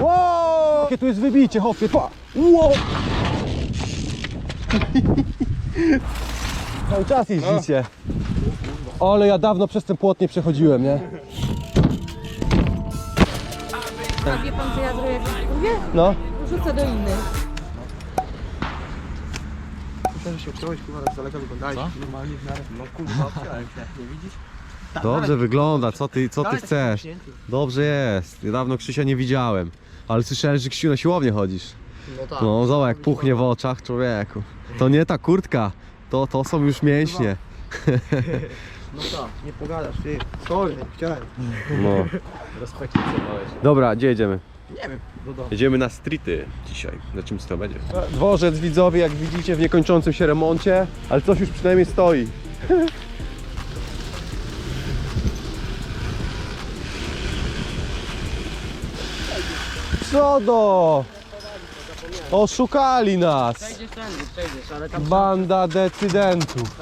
Wow! Jakie tu jest wybicie, hopie, pa! Wow! Cały czas jeździcie. Ale ja dawno przez ten płot nie przechodziłem, nie? A wie pan co ja zrobię kurwie? No. Rzucę do innych. Muszę się obciąłeś, kurwa, z daleka wyglądałeś. Normalnie w miarę. No kurwa, się, nie widzisz? Dobrze wygląda, co ty, co ty chcesz? Dobrze jest. Niedawno Krzysia nie widziałem. Ale słyszałem, że Krzysiu na siłownię chodzisz. No tak. No zobacz jak puchnie w oczach człowieku. To nie ta kurtka, to, to są już mięśnie. No tak, nie pogadasz, ty. Sorry, nie chciałem. No. Respekcie zjebałeś. Dobra, gdzie jedziemy? Nie wiem, do domu. Jedziemy na streety dzisiaj. Na czym to będzie? Dworzec widzowie, jak widzicie w niekończącym się remoncie, ale coś już przynajmniej stoi. Co do? Oszukali nas! Banda decydentów.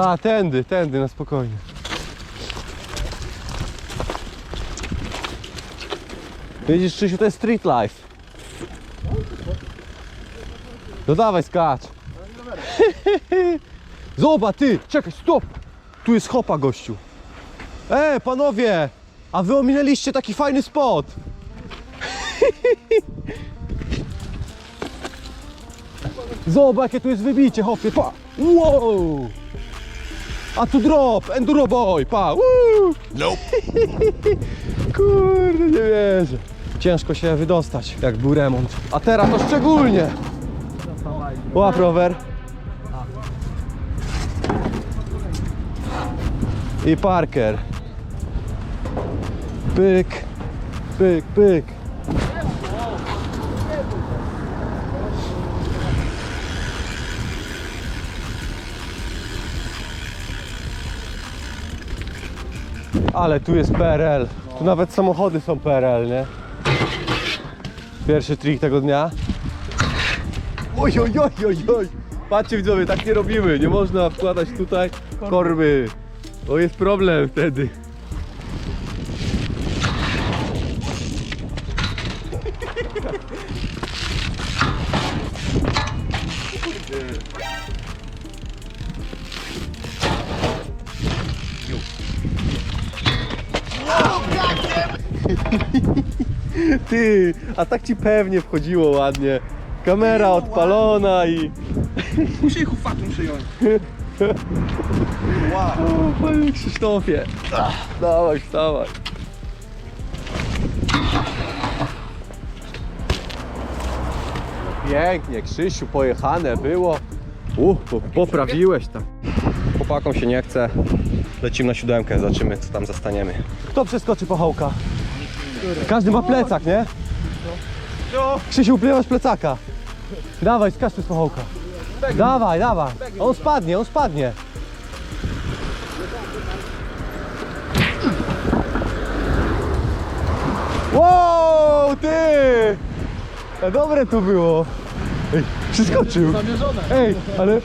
A, tędy, tędy, na spokojnie. Widzisz, Krzysiu, to jest street life. No dawaj, skacz. Zobacz, ty, czekaj, stop. Tu jest chopa, gościu. E, panowie, a wy ominęliście taki fajny spot. Zobacz, jakie tu jest wybicie, hopie, pa! Wow! A tu drop, enduro boy, pa! Woo! Nope. Kurde, nie wierzę. Ciężko się wydostać, jak był remont. A teraz to szczególnie. Łap rower. I Parker. Pyk, pyk, pyk. Ale tu jest PRL. Tu nawet samochody są PRL, nie? Pierwszy trik tego dnia. Oj, oj, oj, oj, oj. Patrzcie widzowie, tak nie robimy. Nie można wkładać tutaj korby. O, jest problem wtedy. Ty, a tak ci pewnie wchodziło ładnie. Kamera odpalona i... Muszę ich ufatum przyjąć. O, panie Krzysztofie. Ach, Dawaj, wstawaj. Pięknie, Krzysiu, pojechane było. Uh, po- poprawiłeś tam. Chłopakom się nie chce. Lecimy na siódemkę, zobaczymy co tam zastaniemy. Kto przeskoczy po hołka? Każdy ma plecak, nie? Krzysiu, nie masz plecaka. Dawaj, skacz tu z pochołka. Dawaj, dawaj. On spadnie, on spadnie. Wow, ty! E, Dobre to było. Ej, przeskoczył. Zamierzone. Ej, ale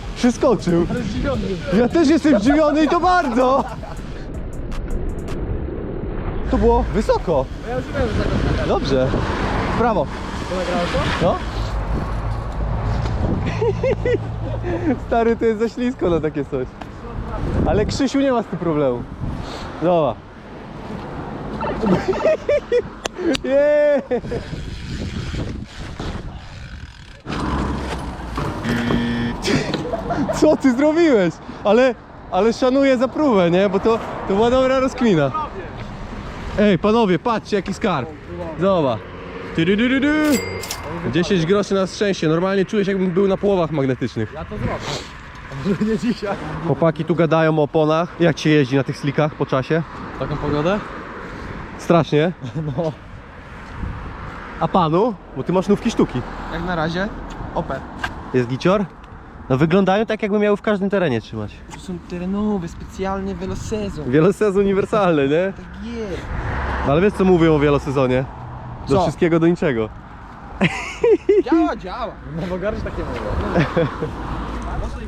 zdziwiony. Ja też jestem zdziwiony i to bardzo. To było wysoko. Ja już wiem, że nagrałem. Dobrze. W prawo. No. Stary, to jest za ślisko na takie coś. Ale Krzysiu nie ma z tym problemu. Dobra. Yeah. Co ty zrobiłeś? Ale, ale szanuję za próbę, nie? Bo to, to była dobra rozkmina. Ej, panowie, patrzcie jaki skarb. Zobacz. Tyryryryry. 10 groszy na szczęście. Normalnie czuję się jakbym był na połowach magnetycznych. Ja to zrobię. A może nie dzisiaj? Chłopaki tu gadają o oponach. Jak się jeździ na tych slikach po czasie? Taką pogodę? Strasznie. No. A panu? Bo ty masz nówki sztuki. Jak na razie, Opel. Jest gicior? No wyglądają tak jakby miały w każdym terenie trzymać. To są terenowe, specjalnie wielosezon. Wielosezon uniwersalny, nie? Tak jest. No ale wiesz co mówią o wielosezonie? Do Co? wszystkiego, do niczego. Działa, działa. No bo garść takie mówią. Mocno i.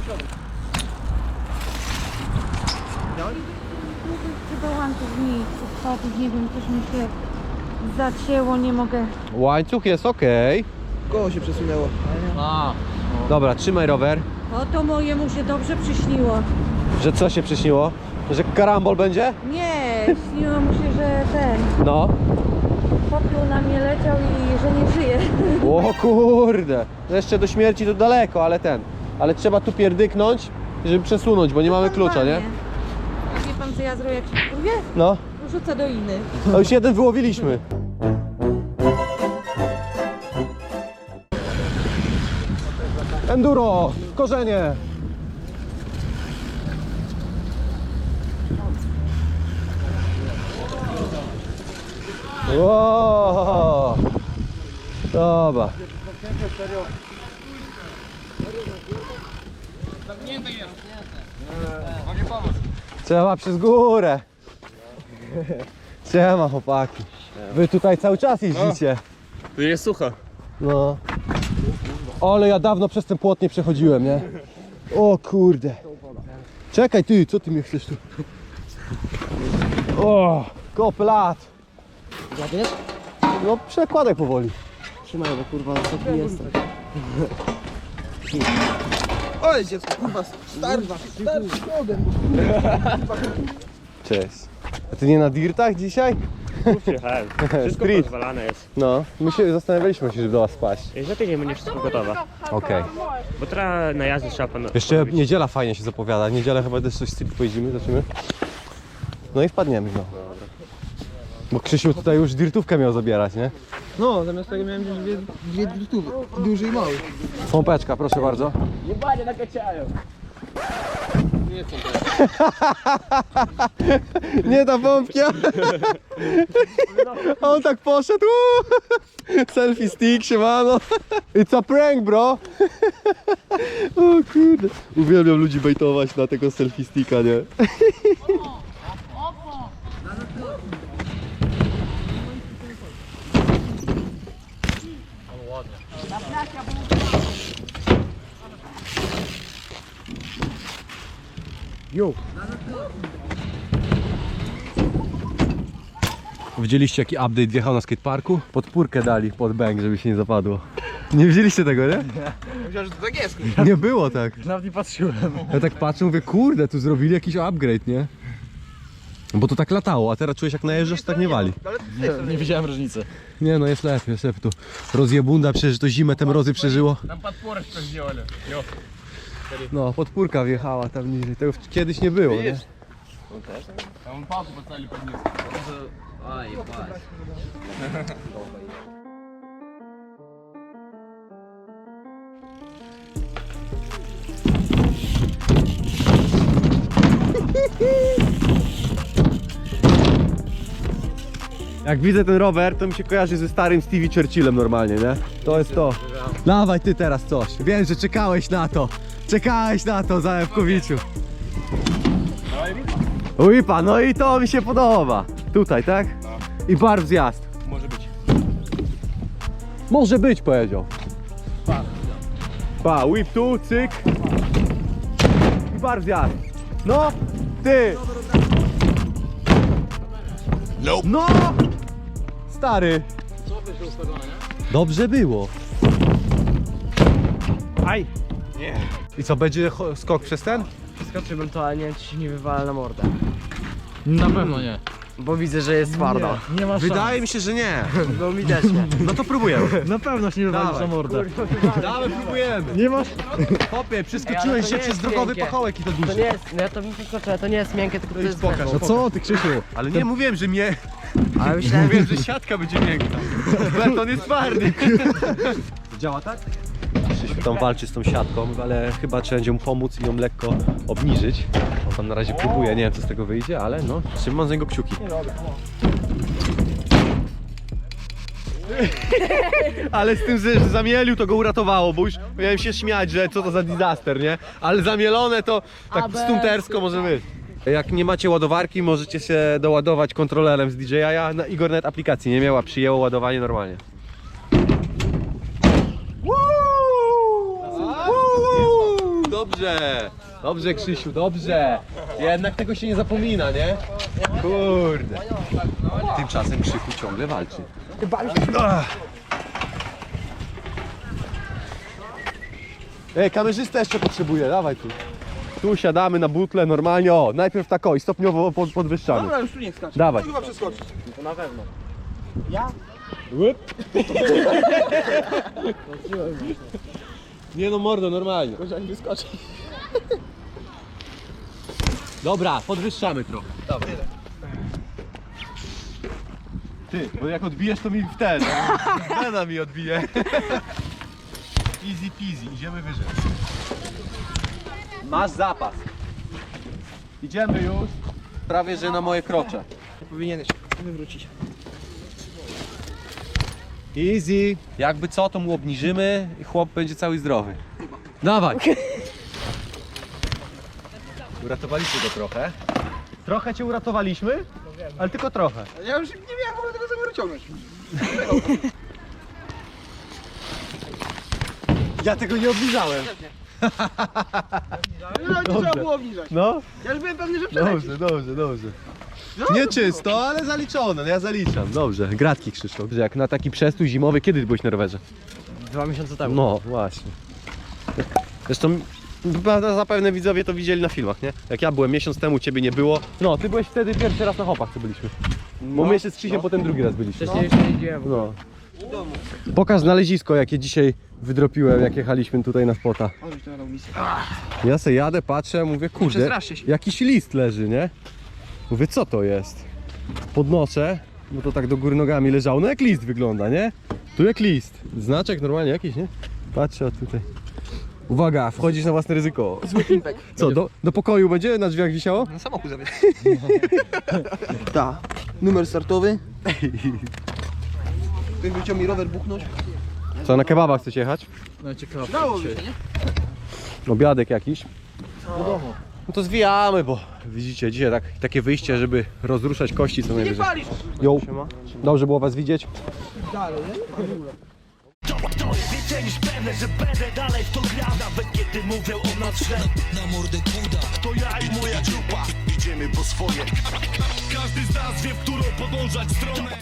Działa? Chyba łańcuch mi odpadł, nie wiem, coś mi się Zacięło, nie mogę. Łańcuch jest ok. Koło się przesunęło. A. Dobra, trzymaj rower. O, to mojemu się dobrze przyśniło. Że co się przyśniło? Że karambol będzie? Nie, śniło mu się, ten No. popiół na mnie leciał i że nie żyje. O kurde. No jeszcze do śmierci to daleko, ale ten. Ale trzeba tu pierdyknąć, żeby przesunąć, bo nie mamy klucza, nie? A wie pan co ja zrobię jak się kurwie? No. Rzucę do inny. To już jeden wyłowiliśmy. Enduro, korzenie. Wow. Dobra. Trzeba przez górę. Siema chłopaki. Wy tutaj cały czas jeździcie. Tu jest sucha. No. Ale ja dawno przez ten płot nie przechodziłem, nie? O kurde. Czekaj ty, co ty mnie chcesz tu? O, kop Łapiesz? No przekładaj powoli. Trzymaj, bo kurwa na sobie jestem. Oj, dziecko, kurwa, starwa, starwa, nogę. Cześć. A ty nie na dirtach dzisiaj? Przyjechałem. Wszystko Street. pozwalane jest. No, my się zastanawialiśmy się, żeby do was spaść. Za tydzień będzie wszystko gotowe. Okej. Bo teraz na jazdy trzeba pan. Jeszcze niedziela fajnie się zapowiada. Niedzielę chyba też coś z tym pojedziemy, zobaczymy. No i wpadniemy, no. Bo Krzysiu tutaj już dirtówkę miał zabierać, nie? No, zamiast tego miałem dwie, dwie drutówy, duży i mały. Pompeczka, proszę bardzo. Jebanie nakaczają. Nie ta pompka! A on tak poszedł. uuu. Selfie stick, siemano. It's a prank, bro. O kurde. Uwielbiam ludzi bejtować na tego selfie sticka, nie? Widzieliście jaki update wjechał na skateparku? Podpórkę dali pod bęk, żeby się nie zapadło. Nie widzieliście tego, nie? Myślałem, że to tak jest. Nie było tak. Nawet nie patrzyłem. Ja tak patrzę, mówię, kurde, tu zrobili jakiś upgrade, nie? Bo to tak latało, a teraz czujesz jak najeżdżasz, tak nie wali. Nie widziałem różnicy. Nie no, jest lepiej, jest lepiej. Tu rozjebunda, przecież to zimę te mrozy przeżyło. Tam podporę coś сделали. Jo. no, podpórka wjechała tam niżej. Tego kiedyś nie było, nie? On no też. A on palce. Aj, patrz. Jak widzę ten rower, to mi się kojarzy ze starym Stevie Churchillem normalnie, nie? To jest to. Dawaj ty teraz coś. Wiem, że czekałeś na to. Czekałeś na to, Zajewkowiciu. Uipa, no i to mi się podoba. Tutaj, tak? I bar w zjazd. Może być. Może być, powiedział. Pa, whip tu, cyk. I bar w zjazd. No, ty. No! Stary. Dobrze było. Aj! I co, będzie cho- skok przez ten? Skoczyłbym to, ale nie wiem, czy się nie wywala na mordę. Na pewno nie. Bo widzę, że jest twarda. Nie ma Wydaje mi się, że nie. No widać nie. No to próbujemy. Na pewno się nie wywalisz Dawaj. na mordę. Dawaj, próbujemy. Nie masz? Hopie, Ej, przeskoczyłeś to się nie przez jest drogowy miękkie. pachołek i to To duży. nie jest, no ja to bym przeskoczył, to nie jest miękkie, tylko to jest pokaż. No co ty, Krzysiu? Ale nie mówiłem, że mnie. Ale myślałem, Mówiłem, że siatka będzie miękka. Beton jest twardy. Działa tak? Krzysiu tam walczy z tą siatką, ale chyba trzeba będzie mu pomóc i ją lekko obniżyć. On tam na razie próbuje, nie wiem co z tego wyjdzie, ale no, trzymam z niego kciuki. Ale z tym, że zamielił, to go uratowało, bo już miałem się śmiać, że co to za disaster, nie? Ale zamielone to tak stuntersko może być. Jak nie macie ładowarki, możecie się doładować kontrolerem z DJI, a na Igornet aplikacji nie miała, przyjęło ładowanie normalnie. Dobrze, dobrze Krzysiu, dobrze. Jednak tego się nie zapomina, nie? Kurde. Tymczasem Krzyku ciągle walczy. Ej, kamerzysta jeszcze potrzebuje, dawaj tu. Tu siadamy na butle normalnie, o, najpierw tak o i stopniowo pod, podwyższamy. Dobra, już tu nie skacz. Dawaj. Tu chyba przeskoczyć. Nie no mordo, normalnie. Wyskoczy. Dobra, podwyższamy trochę. Dobra. Ty, bo jak odbijesz to mi w ten. Bena mi odbije. Easy peasy, idziemy wyżej. Masz zapas. Idziemy już. Prawie że na moje krocze. Powinieneś wywrócić. Easy. Jakby co, to mu obniżymy i chłop będzie cały zdrowy. Dawaj. Uratowaliśmy go trochę. Trochę cię uratowaliśmy, ale tylko trochę. Ja już nie miałem w ogóle tego zamiaru ciągnąć. Ja tego nie obniżałem. No, nie trzeba było obniżać. No, Ja już byłem pewny, że przeleci. dobrze, dobrze, dobrze. Nie czysto, ale zaliczone, no ja zaliczam. Dobrze, gratki Krzysztof. Jak na taki przestój zimowy, kiedy byłeś na rowerze? Dwa miesiące temu. No, właśnie. Zresztą zapewne widzowie to widzieli na filmach, nie? Jak ja byłem miesiąc temu, ciebie nie było. No, ty byłeś wtedy pierwszy raz na hopach, co byliśmy. Bo my jeszcze z Krzysiem potem drugi raz byliśmy. Wcześniej już nie jeździłem. No. Pokaż znalezisko, jakie dzisiaj wydropiłem, jak jechaliśmy tutaj na spota. Ja se jadę, patrzę, mówię, kurde, się. jakiś list leży, nie? Mówię, co to jest? Podnoszę, bo to tak do góry nogami leżało, no jak list wygląda, nie? Tu jak list, znaczek normalnie jakiś, nie? Patrzę, a tutaj. Uwaga, wchodzisz na własne ryzyko. Zły pimpek. Co, do, do pokoju będzie na drzwiach wisiało? Na samochód zabierz. Tak. Numer startowy. Jakby chciał mi rower buchnąć. Co, na kebaba chcesz jechać? No ciekawe. Dało się, nie? Obiadek jakiś? No to zwijamy, bo widzicie, dzisiaj tak, takie wyjście, żeby rozruszać kości co Nie najwyżej. palisz. Jo, dobrze było was widzieć. Dalej, nie? To jest więcej niż pewne, że będę dalej w to grał Nawet kiedy mówią o nas źle Na mordę kuda To ja i moja grupa Idziemy po swoje Każdy z nas wie, w którą podążać stronę